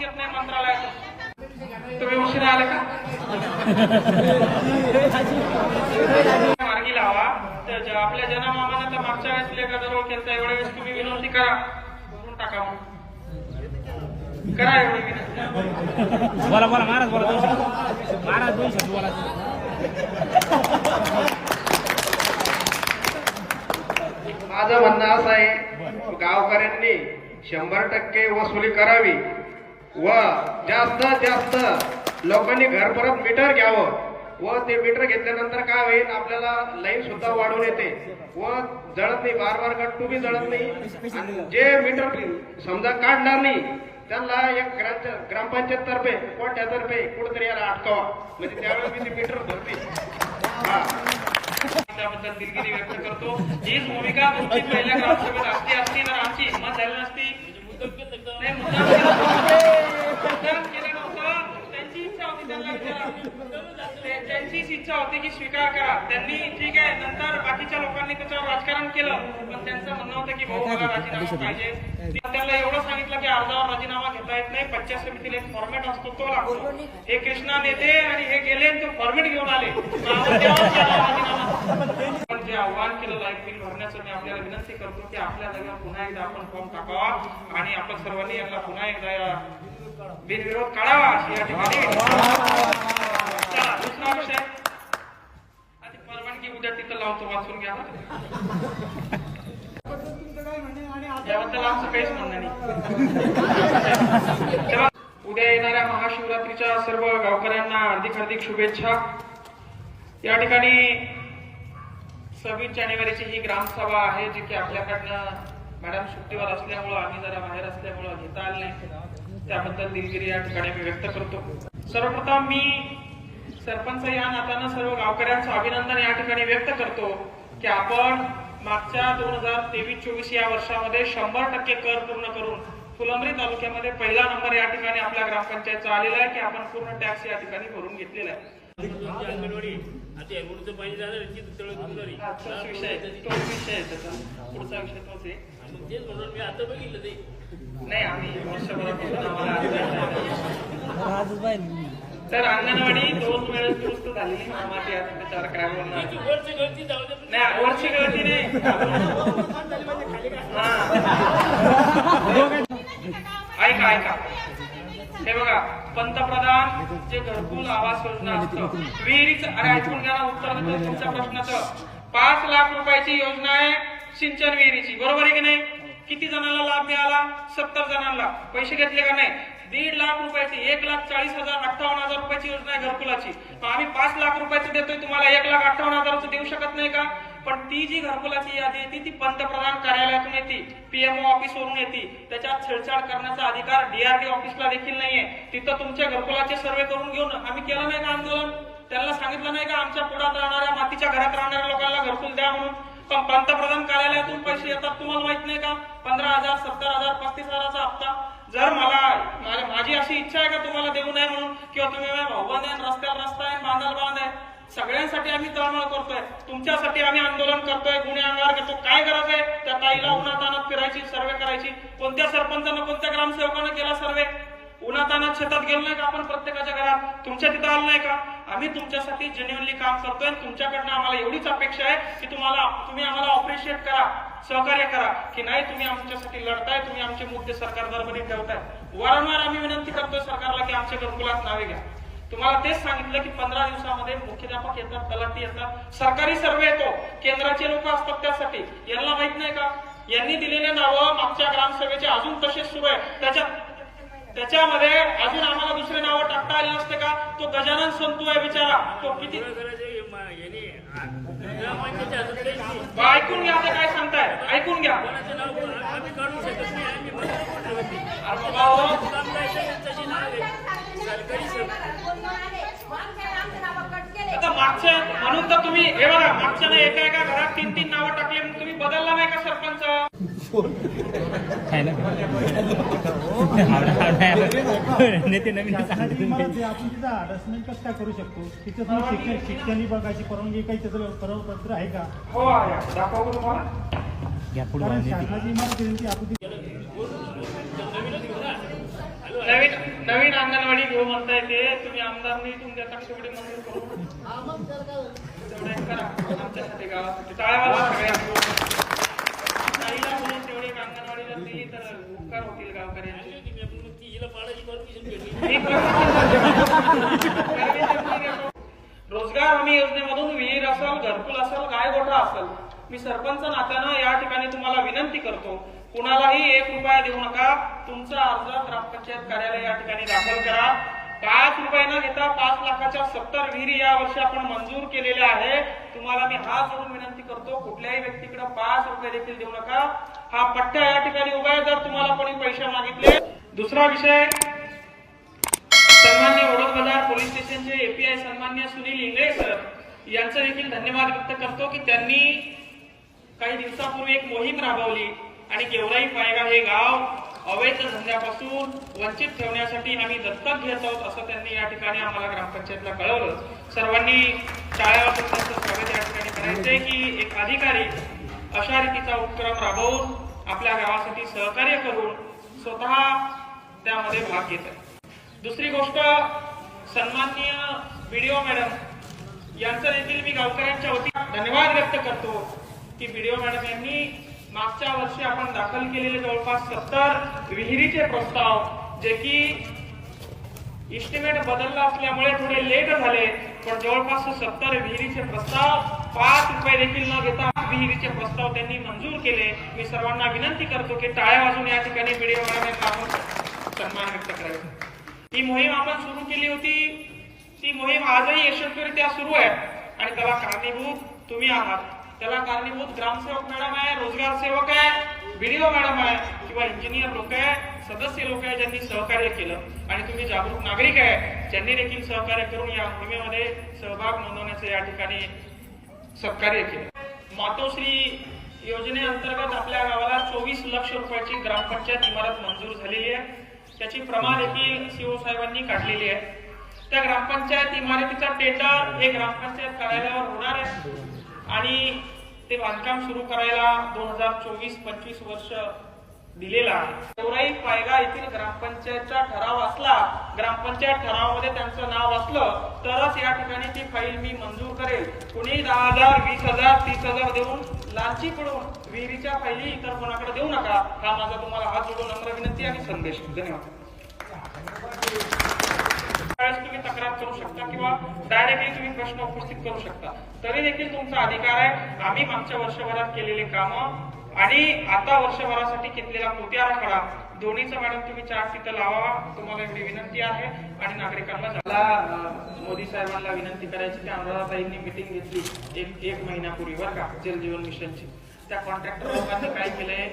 येत नाही मंत्रालयात. तुम्ही उशिरा आले का? मार्गी लावा. तर ज- आपल्या जनमामानं तर मागच्या वेळेस लेखादर केलता एवढ्या वेळेस तुम्ही विनंती करा. करून टाका म्हणून करा एवढी विनंती. बोला बोला महाराज बोला दोन शब्द महाराज दोन शब्द बोला. माझं म्हणणं असं आहे गावकऱ्यांनी शंभर टक्के वसुली करावी. व जास्तीत जास्त. लोकांनी घर परत मीटर घ्यावं. व ते मीटर घेतल्यानंतर काय होईल? आपल्याला लाईन सुद्धा वाढून येते. व जळत नाही बार बार गट्टू बी जळत नाही. जे मीटर समजा काढणार नाही त्यांना एक ग्राम ग्रामपंचायत तर्फे कोट्यातर्फे कुठेतरी याला अटकावा. म्हणजे त्यावेळेस मी ते मीटर भरते हा. त्याबद्दल दिलगिरी व्यक्त करतो. हीच भूमिका तुमची पहिल्या ग्रामसभेत असती असती तर आमची हिंमत झाली नसती. त्यांची इच्छा होती त्यांचीच इच्छा होती की स्वीकार करा. त्यांनी ठीक आहे नंतर बाकीच्या लोकांनी त्याच्यावर राजकारण केलं पण त्यांचं म्हणणं होतं की भाऊ मला राजीनामा पाहिजे. त्यांना एवढं सांगितलं की अर्जावर राजीनामा घेता येत नाही पंचायत समितीला एक फॉर्मेट असतो तो लागतो. हे कृष्णा नेते आणि हे गेले तो ते फॉर्मॅट घेऊन आले. राजीनामा. जे आव्हान केलेलं आहे बिल भरण्याचं मी आपल्याला विनंती करतो की आपल्या जागेवर पुन्हा एकदा आपण फॉर्म टाकावा आणि आपण सर्वांनी यांना पुन्हा एकदा या बिनविरोध काढावा या ठिकाणी दुसरा विषय. आधी परवानगी उद्या तिथं लावतो वाचून घ्या याबद्दल आमचं काहीच म्हणणं नाही. उद्या येणाऱ्या महाशिवरात्रीच्या सर्व गावकऱ्यांना हार्दिक हार्दिक शुभेच्छा. या ठिकाणी सव्वीस जानेवारीची ही ग्रामसभा आहे जी की आपल्याकडनं मॅडम सुट्टीवर असल्यामुळं आम्ही जरा बाहेर असल्यामुळं घेता आलं नाही. त्याबद्दल दिलगिरी या ठिकाणी मी व्यक्त करतो. सर्वप्रथम मी सरपंच या नात्यानं सर्व गावकऱ्यांचं अभिनंदन या ठिकाणी व्यक्त करतो की आपण मागच्या दोन हजार तेवीस चोवीस या वर्षामध्ये शंभर टक्के कर पूर्ण करून फुलंब्री तालुक्यामध्ये पहिला नंबर या ठिकाणी आपल्या ग्रामपंचायतचा आलेला आहे की आपण पूर्ण टॅक्स या ठिकाणी भरून घेतलेला आहे. अंगणवाडी आता या रोडचं पाणी झालं तिथं तळ गुरुवारी हा, तोच विषय आहे तोच विषय आहे त्याचा पुढचा विषय तोच आहे तेच म्हणून मी आता बघितलं ते नाही आम्ही वर्षभरापासून आम्हाला अंगणवाडी- तर अंगणवाडी दोन वेळेस दुरुस्त झालेली मामाची आता त्याच्यावर काय बोलणार वरची गळती जाऊ दे नाही वरची गळती नाही हा. ऐका ऐका हे बघा पंतप्रधान जे घरकुल आवास योजना असतं विहिरीच अरे ऐकून घ्या उत्तर देतो तुमच्या प्रश्नाचं. पाच लाख रुपयाची योजना आहे सिंचन विहिरीची. बरोबर आहे की नाही? किती जणांना लाभ मिळाला? सत्तर जणांना. पैसे घेतले का नाही? दीड लाख रुपयाची एक लाख चाळीस हजार अठ्ठावन्न हजार रुपयाची योजना आहे घरकुलाची. आम्ही पाच लाख रुपयाची देतोय तुम्हाला एक लाख अठ्ठावन्न हजाराचं देऊ शकत नाही का? पण ती जी घरकुलाची यादी येते ती पंतप्रधान कार्यालयातून येते. पीएमओ ऑफिस वरून येते. त्याच्यात छेडछाड करण्याचा अधिकार डीआरडी ऑफिसला देखील नाहीये. तिथं तुमच्या घरकुलाचे सर्वे करून घेऊन आम्ही केलं नाही का आंदोलन? त्यांना सांगितलं नाही का आमच्या पुढात राहणाऱ्या मातीच्या घरात राहणाऱ्या लोकांना घरकुल द्या म्हणून? पण पंतप्रधान कार्यालयातून पैसे येतात तुम्हाला माहीत नाही का? पंधरा हजार सत्तर हजार पस्तीस हजाराचा हप्ता. जर मला माझी अशी इच्छा आहे का तुम्हाला देऊ नये म्हणून? किंवा तुम्ही भाऊबंद आहे रस्त्यावर रस्ता आहे बांधाल बांध आहे. सगळ्यांसाठी आम्ही तळमळ करतोय. तुमच्यासाठी आम्ही आंदोलन करतोय गुन्हे अंगावर घेतो. काय गरज आहे? त्या ताईला उन्हातानात फिरायची सर्वे करायची. कोणत्या सरपंचानं कोणत्या ग्रामसेवकानं केला सर्वे? उन्हातानात शेतात गेलो नाही का आपण प्रत्येकाच्या घरात? तुमच्या तिथं आलं नाही का? आम्ही तुमच्यासाठी जेन्युअनली काम करतोय तुमच्याकडनं आम्हाला एवढीच अपेक्षा आहे की तुम्हाला तुम्ही आम्हाला अप्रिशिएट करा सहकार्य करा की नाही तुम्ही आमच्यासाठी लढताय तुम्ही आमचे मुद्दे सरकार दरबारी ठेवताय. वारंवार आम्ही विनंती करतोय सरकारला की आमच्या घरकुलात नावे घ्या. तुम्हाला तेच सांगितलं की पंधरा दिवसामध्ये मुख्याध्यापक येतात तलाठी येतात. सरकारी सर्वे येतो. केंद्राचे लोक असतात त्यासाठी. यांना माहीत नाही का? यांनी दिलेले नावं मागच्या ग्रामसभेचे अजून तसेच सुरू आहे. त्याच्यात त्याच्यामध्ये अजून आम्हाला दुसरे नावं टाकता आले नसते का? तो गजानन संतू आहे बिचारा. तो किती ऐकून घ्या आता काय सांगताय. ऐकून घ्या. आता मागच्या म्हणून तर तुम्ही हे बघा मागच्या ना एका एका घरात तीन तीन नावं टाकले मग तुम्ही बदलला नाही का सरपंच? नेते नवीन अडचणी कसं काय करू शकतो तिथं तुम्ही शिक्षण शिक्षण विभागाची परवानगी काही त्याचं परपत्र आहे का हो आहे दाखवा तुम्हाला पुढे शासनाची इमारत आपण ती- नवीनच घेऊ ना. हॅलो नवीन नवीन अंगणवाडी घेऊ म्हणताय ते. तुम्ही आमदारनी तुमच्या तेवढी मंजूर करू. तेवढे करा. आमच्यासाठी गावासाठी. सगळ्या तेवढी दिली तर उपकार होतील गावकऱ्यांचे. रोजगार हमी योजनेमधून विहीर असेल घरकुल असेल गाय गोठा असेल मी सरपंच नात्यानं या ठिकाणी तुम्हाला विनंती करतो. कुणालाही एक रुपया देऊ नका. तुमचा अर्ज ग्रामपंचायत कार्यालय या ठिकाणी दाखल करा. पाच रुपये न घेता पाच लाखाच्या सत्तर विहिरी या वर्षी आपण मंजूर केलेल्या आहे. तुम्हाला मी हा जोडून विनंती करतो कुठल्याही व्यक्तीकडे पाच रुपये देखील देऊ नका. हा पट्ट्या या ठिकाणी उभा आहे जर तुम्हाला कोणी पैसे मागितले. दुसरा विषय सन्मान्य ओळख बाजार पोलीस स्टेशनचे एपीआय सन्मान्य सुनील इंगळे सर यांचं देखील धन्यवाद व्यक्त करतो की त्यांनी काही दिवसापूर्वी एक मोहीम राबवली. आणि गेवराई पायगा हे गाव अवैध धंद्यापासून वंचित ठेवण्यासाठी आम्ही दत्तक घेत आहोत असं त्यांनी या ठिकाणी आम्हाला ग्रामपंचायतला कळवलं. सर्वांनी शाळेवर स्वागत या ठिकाणी करायचंय की एक अधिकारी अशा रीतीचा उपक्रम राबवून आपल्या गावासाठी सहकार्य करून स्वतः त्यामध्ये भाग घेत आहे दुसरी गोष्ट सन्माननीय बीडीओ मॅडम यांचं देखील मी गावकऱ्यांच्या वतीने धन्यवाद व्यक्त करतो की बीडीओ मॅडम यांनी मागच्या वर्षी आपण दाखल केलेले जवळपास सत्तर विहिरीचे प्रस्ताव जे की इस्टिमेट बदलला असल्यामुळे थोडे लेट झाले पण जवळपास सत्तर विहिरीचे प्रस्ताव पाच रुपये देखील न घेता विहिरीचे प्रस्ताव त्यांनी मंजूर केले. मी सर्वांना विनंती करतो की टाळ्या वाजून या ठिकाणी बीडीओ मॅडम आपण सन्मान व्यक्त करायचा. ही मोहीम आपण सुरू केली होती. ती मोहीम आजही यशस्वीरित्या सुरू आहे आणि त्याला कारणीभूत तुम्ही आहात. त्याला कारणीभूत ग्रामसेवक मॅडम आहे रोजगार सेवक आहे बीडीओ मॅडम आहे किंवा इंजिनियर लोक आहे सदस्य लोक आहे ज्यांनी सहकार्य केलं. आणि तुम्ही जागरूक नागरिक आहे ज्यांनी देखील सहकार्य करून या मोहिमेमध्ये सहभाग नोंदवण्याचं या ठिकाणी सहकार्य केलं. मातोश्री योजनेअंतर्गत आपल्या गावाला चोवीस लक्ष रुपयाची ग्रामपंचायत इमारत मंजूर झालेली आहे. त्याची प्रमा देखील सीओ साहेबांनी काढलेली आहे. त्या ग्रामपंचायत इमारतीचा टेंडर हे ग्रामपंचायत कार्यालयावर होणार आहे. आणि ते बांधकाम सुरू करायला दोन हजार चोवीस पंचवीस वर्ष दिलेला आहे. चौराई पायगा येथील ग्रामपंचायतचा ठराव असला ग्रामपंचायत ठरावामध्ये त्यांचं नाव असलं तरच या ठिकाणी ती फाईल मी मंजूर करेल. कुणी दहा हजार वीस हजार तीस हजार देऊन लालची पडून विहिरीच्या फाईली इतर कोणाकडे देऊ नका हा माझा तुम्हाला हात जोडून नम्र विनंती आणि संदेश. धन्यवाद. त्यावेळेस तुम्ही तक्रार करू शकता किंवा डायरेक्टली तुम्ही प्रश्न उपस्थित करू शकता. तरी देखील तुमचा अधिकार आहे. आम्ही मागच्या वर्षभरात केलेले कामं आणि आता वर्षभरासाठी घेतलेला कृती आराखडा दोन्हीचा मॅडम तुम्ही चार्ट तिथं लावा तुम्हाला एवढी विनंती आहे आणि नागरिकांना मला मोदी साहेबांना विनंती करायची की अनुराधाताईंनी मिटिंग घेतली एक एक महिन्यापूर्वी बरं का जल जीवन मिशनची. त्या कॉन्ट्रॅक्टर लोकांचं काय केलंय?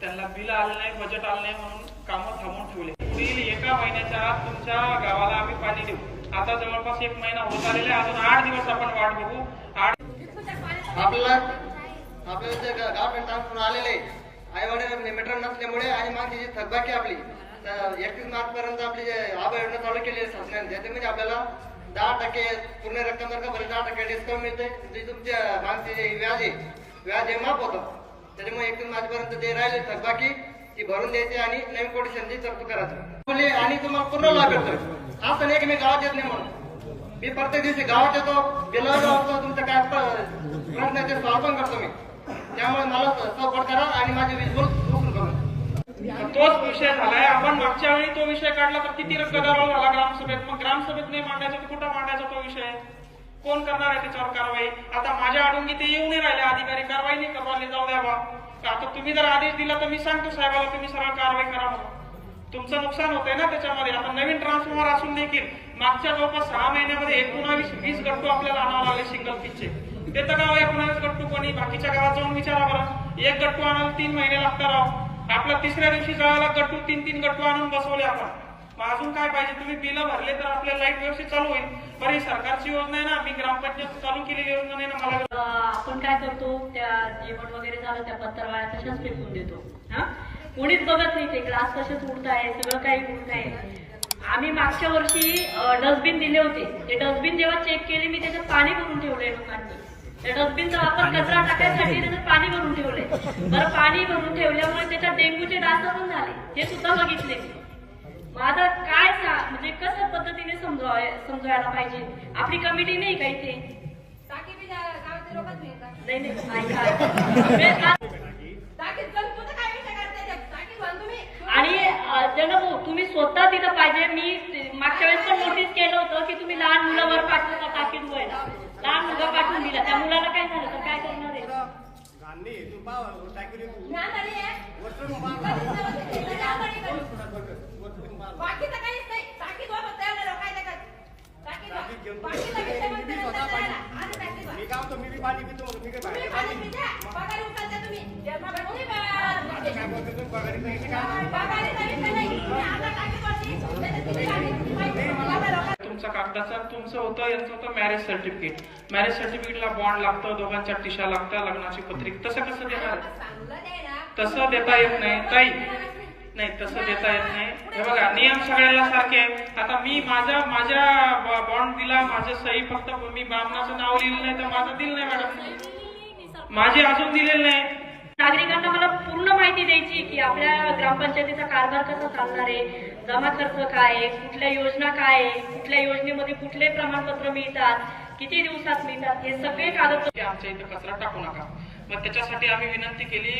त्यांना बिल आलं नाही बजेट आलं नाही म्हणून कामं थांबवून ठेवले. पुढील एका महिन्याच्या आत तुमच्या गावाला आम्ही पाणी देऊ. आता जवळपास एक महिना होत आलेला आहे. अजून आठ दिवस आपण वाट बघू. आठ आपल्याला आपल्याला जे गाव ट्रान्सफर आलेले आई वडील मेट्रो नसल्यामुळे आणि मागची जी थकबाकी आपली तर एकतीस मार्च पर्यंत आपली जे आबा योजना चालू केली आहे शासनाने त्याच्यामध्ये म्हणजे आपल्याला दहा टक्के पूर्ण रक्कम जर का भरली दहा टक्के डिस्काउंट मिळते. जे तुमच्या मागचे जे व्याज आहे व्याज हे माफ होतं. त्याच्यामुळे एकतीस मार्च पर्यंत जे राहिले थकबाकी. ती भरून द्यायची आणि नवीन कोटेशनची तरतूद करायची. आणि तुम्हाला पूर्ण लाभ भेटतो असं नाही की मी गावात येत नाही म्हणून. मी प्रत्येक दिवशी गावात येतो गेलो असतो तुमचं काय प्रश्न ते सॉल्व पण करतो मी. त्यामुळे मला सपोर्ट करा आणि माझे वीज तोच विषय झालाय. आपण मागच्या वेळी तो विषय काढला तर किती गदारोळ झाला ग्रामसभेत? मग ग्रामसभेत नाही मांडायचा तर कुठं मांडायचा तो विषय? कोण करणार आहे त्याच्यावर कारवाई? आता माझ्या अडून ते येऊ नाही राहिले अधिकारी कारवाई नाही करवाले जाऊ द्या बा. आता तुम्ही जर आदेश दिला तर मी सांगतो साहेबाला तुम्ही सरळ कारवाई करा म्हणून. तुमचं नुकसान होतंय ना त्याच्यामध्ये. आता नवीन ट्रान्सफॉर्मर असून देखील मागच्या जवळपास सहा महिन्यामध्ये एकोणावीस वीस गट्टू आपल्याला आणावं लागले सिंगल पिचचे ते तर गाव एकोणावीस गट्टू कोणी? बाकीच्या गावात जाऊन विचारा बरं. एक गट्टू आणायला तीन महिने लागतात राव. आपल्या तिसऱ्या दिवशी जळाला गट्टू तीन तीन गट्टू आणून बसवले आपण मग अजून काय पाहिजे? तुम्ही बिल भरले तर आपल्या लाइट व्यवस्थित चालू होईल. बरं ही सरकारची योजना आहे ना मी ग्रामपंचायत चालू केलेली योजना नाही ना मला आपण काय करतो त्या जेवण वगैरे झालं त्या पत्रावळ्या तशाच फेकून देतो. हा? कोणीच बघत नाही ते ग्लास तसेच उडत आहे सगळं काही उडत आहे आम्ही मागच्या वर्षी डस्टबिन दिले होते. ते डस्टबिन जेव्हा चेक केले मी त्याच्यात पाणी भरून ठेवलंय लोकांनी. त्या डस्टबिनचा वापर कचरा टाकण्यासाठी त्याच्यात पाणी भरून ठेवलंय. बरं पाणी भरून ठेवल्यामुळे त्याच्यात डेंग्यूचे डास पण झाले. हे सुद्धा बघितले मी माझं काय म्हणजे कसं पद्धतीने समजवाय समजवायला पाहिजे? आपली कमिटी नाही का इथे? टाकी बी जा- गावातले लोकच नाही येतात. नाही नाही. ऐका. मी आज- टाकीत जाऊन तुझं काय विषय करताय ते? आणि अं, जनभाऊ तुम्ही स्वतः तिथं पाहिजे. मी मागच्या वेळेस पण नोटीस केलं होतं की तुम्ही लहान मुलावर पाठवू नका टाकीत व्हायला लहान मुलगा पाठवून दिला. त्या मुलाला काय झालं? तर काय करणार आहे? बाकीचं काहीच नाही. फक्त एवढं लोक काय. तुम्ही पाणी पिता. पगारी उचलता तुम्ही. पगारी नाही. तुम्ही आता वरती. नाही तर तुम्ही गाडी- माहिती मला लोकांना. तुमचा कागदाचा तुमचं होतं यांचं होतं मॅरेज सर्टिफिकेट मॅरेज सर्टिफिकेटला बॉन्ड लागतं दोघांच्या टिशा लागतं लग्नाची पत्रिक. तसं कसं देणार? चांगलं नाही ना. तसं देता येत नाही. ताई नाही तसं देता येत नाही. हे बघा नियम सगळ्याला सारखे. आता मी माझा माझ्या बॉन्ड दिला माझं सही फक्त मी बामणाचं नाव लिहिलं नाही तर माझं दिलं नाही मॅडम. माझे अजून दिलेलं नाही. नागरिकांना मला पूर्ण माहिती द्यायची की आपल्या ग्रामपंचायतीचा कारभार कसा चालणार आहे जमा खर्च काय आहे कुठल्या योजना काय आहे कुठल्या योजनेमध्ये कुठले प्रमाणपत्र मिळतात किती दिवसात मिळतात हे सगळे कागदपत्र आमच्या इथे कचरा टाकू नका. मग त्याच्यासाठी आम्ही विनंती केली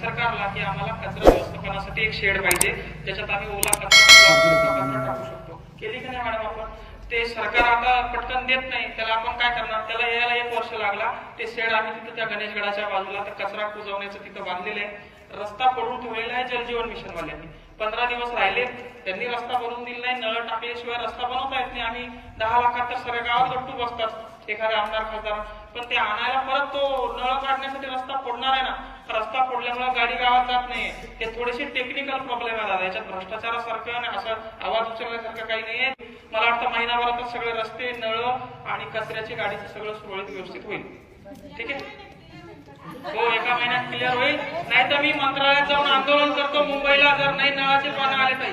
सरकारला की आम्हाला कचरा व्यवस्थापनासाठी एक शेड पाहिजे. ज्याच्यात आम्ही ओला कचरा टाकू शकतो केली का नाही मॅडम आपण? ते सरकार आता पटकन देत नाही. त्याला आपण काय करणार? त्याला यायला एक वर्ष लागला. ते शेड आम्ही तिथं त्या गणेशगडाच्या बाजूला तर कचरा कुजवण्याचं तिथं बांधलेलं आहे. रस्ता पडून ठेवलेला आहे जलजीवन मिशन वाल्यांनी पंधरा दिवस राहिले. त्यांनी रस्ता बनवून दिला नाही. नळ टाकल्याशिवाय रस्ता बनवता येत नाही. आम्ही दहा लाखात तर सगळ्या गावात लट्टू बसतात. एखादा आमदार खासदार पण ते आणायला परत तो नळ काढण्यासाठी रस्ता फोडणार आहे ना रस्ता फोडल्यामुळे गाडी गावात जात नाहीये. ते थोडेसे टेक्निकल प्रॉब्लेम आहे दादा. याच्यात भ्रष्टाचारासारखं आणि असं आवाज उचलण्यासारखं काही नाहीये. मला वाटतं महिनाभरात सगळे रस्ते नळ आणि कचऱ्याची गाडीचं सगळं सुरळीत व्यवस्थित होईल. ठीक आहे? हो एका महिन्यात क्लिअर होईल. नाही तर मी मंत्रालयात जाऊन आंदोलन करतो. मुंबईला जर नाही नळाचे पानं आले नाही